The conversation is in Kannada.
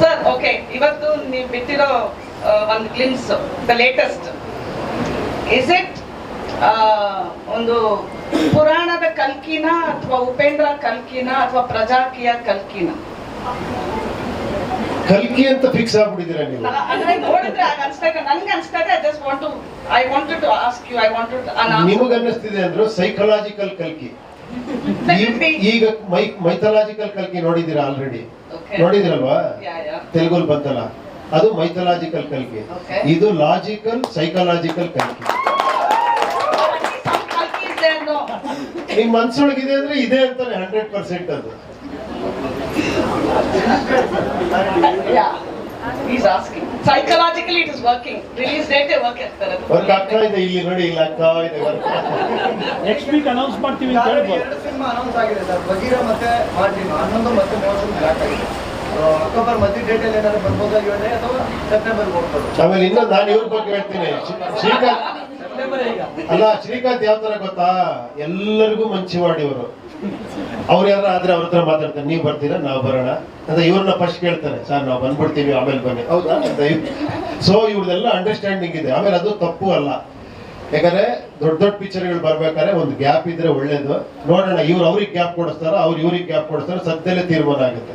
ಸರ್ ಓಕೆ ಇವತ್ತು ನೀವು ಬಿಟ್ಟಿರೋ ಒಂದು glimpse the latest is it ಒಂದು ಪುರಾಣದ ಕಲ್ಕಿನ ಅಥವಾ ಉಪೇಂದ್ರ ಕಲ್ಕಿನ ಅಥವಾ ಪ್ರಜಾಕಿಯ ಕಲ್ಕಿನ? ಕಲ್ಕಿ ಅಂತ ಫಿಕ್ಸ್ ಆಗ್ಬಿಟ್ಟಿದ್ದೀರಾ ನೀವು? ಅಂದ್ರೆ ನೋಡಿದ್ರೆ ಆಗ ಅನ್ಸ್ತಾ ಇದೆ. ನನ್ಗೆ ಅನ್ಸ್ತಾ ಇದೆ just want to I wanted to ask you I wanted ನಿಮಗೆ ಅನ್ನಿಸ್ತಿದೆ ಅಂದ್ರೆ ಸೈಕಲಾಜಿಕಲ್ ಕಲ್ಕಿ. ಈಗ ಮೈಥಲಾಜಿಕಲ್ ಕಲ್ಕಿ ನೋಡಿದೀರಾ ಆಲ್ರೆಡಿ ನೋಡಿದಿರಲ್ವಾ ತೆಲುಗುಲ್ ಬಂತಲ್ಲ? ಅದು ಮೈಥಲಾಜಿಕಲ್ ಕಲ್ಕಿ. ಇದು ಲಾಜಿಕಲ್ ಸೈಕಲಾಜಿಕಲ್ ಕಲ್ಕಿ. ನಿಮ್ ಮನ್ಸೊಳಗಿದೆ ಅಂದ್ರೆ ಇದೆ ಅಂತಾನೆ ಹಂಡ್ರೆಡ್ ಪರ್ಸೆಂಟ್ ಅದು. Psychologically it is working release date work ಆಗ್ತಾರೆ ವರ್ಕ್ ಆಗ್ತಾ ಇದೆ ಇಲ್ಲಿ ನೋಡಿ ಇಲ್ಲ ಆಗ್ತಾ ಇದೆ ವರ್ಕ್ ನೆಕ್ಸ್ಟ್ ವೀಕ್ ಅನೌನ್ಸ್ ಮಾಡ್ತೀವಿ ಅಂತ ಹೇಳ್ಬೋದು. ಎರಡು ಸಿನಿಮಾ ಅನೌನ್ಸ್ ಆಗಿದೆ ಸರ್. ಬಗೀರ ಮತ್ತೆ ಮಾರ್ಟಿನ್ ಹನ್ನೊಂದು ಮತ್ತೆ ಮೂವತ್ತು ಬ್ಲಾಕ್ ಆಗಿದೆ. ಅಕ್ಟೋಬರ್ ಮಧ್ಯ ಡೇಟ್ ಅಲ್ಲಿ ಏನಾದ್ರು ಬರ್ಬೋದಾ ಇವರೇ ಅಥವಾ ಸೆಪ್ಟೆಂಬರ್ ಹೋಗ್ಬೋದು. ಆಮೇಲೆ ಇನ್ನೊಂದು ನಾನು ಇವ್ರ ಬಗ್ಗೆ ಹೇಳ್ತೀನಿ. ಶ್ರೀ- ಶ್ರೀಕಾಂತ್ ಅಲ್ಲ ಶ್ರೀಕಾಂತ್ ಯಾವ ತರ ಗೊತ್ತಾ? ಎಲ್ಲರಿಗೂ ಮಂಚಿವಾಡಿ ಇವರು. ಅವ್ರು ಯಾರ ಆದ್ರೆ ಅವ್ರ ಹತ್ರ ಮಾತಾಡ್ತಾರೆ. ನೀವು ಬರ್ತೀರಾ? ನಾವು ಬರೋಣ. ಅಂತ ಇವ್ರನ್ನ ಫಸ್ಟ್ ಕೇಳ್ತಾರೆ. ಸರ್ ನಾವು ಬಂದ್ಬಿಡ್ತೀವಿ ಆಮೇಲೆ ಬನ್ನಿ. ಹೌದಾ? ಸೊ ಇವ್ರದೆಲ್ಲ ಅಂಡರ್ಸ್ಟ್ಯಾಂಡಿಂಗ್ ಇದೆ. ಆಮೇಲೆ ಅದು ತಪ್ಪು ಅಲ್ಲ. ಯಾಕಂದ್ರೆ ದೊಡ್ಡ ದೊಡ್ಡ ಪಿಕ್ಚರ್ಗಳು ಬರ್ಬೇಕಾದ್ರೆ ಒಂದು ಗ್ಯಾಪ್ ಇದ್ರೆ ಒಳ್ಳೇದು. ನೋಡೋಣ, ಇವ್ರು ಅವ್ರಿಗೆ ಗ್ಯಾಪ್ ಕೊಡಿಸ್ತಾರ, ಅವ್ರು ಇವ್ರಿಗೆ ಗ್ಯಾಪ್ ಕೊಡಿಸ್ತಾರ, ಸದ್ಯದಲ್ಲೇ ತೀರ್ಮಾನ ಆಗುತ್ತೆ.